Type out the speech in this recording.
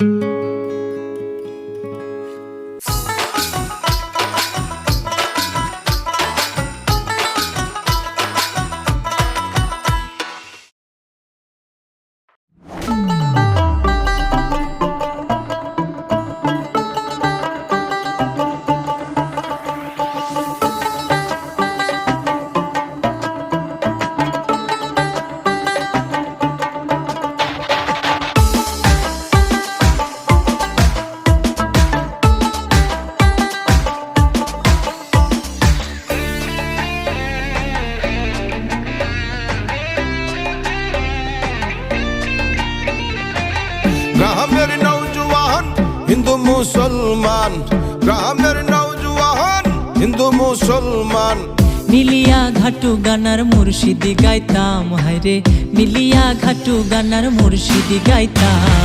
Mm-hmm. গ্রামের নৌজওয়ান হিন্দু মুসলমান গ্রামের নৌজওয়ান হিন্দু মুসলমান মিলিয়া ঘাটু গানার মুর্শিদি গাইতাম হায়রে মিলিয়া ঘাটু গানার মুর্শিদি গাইতাম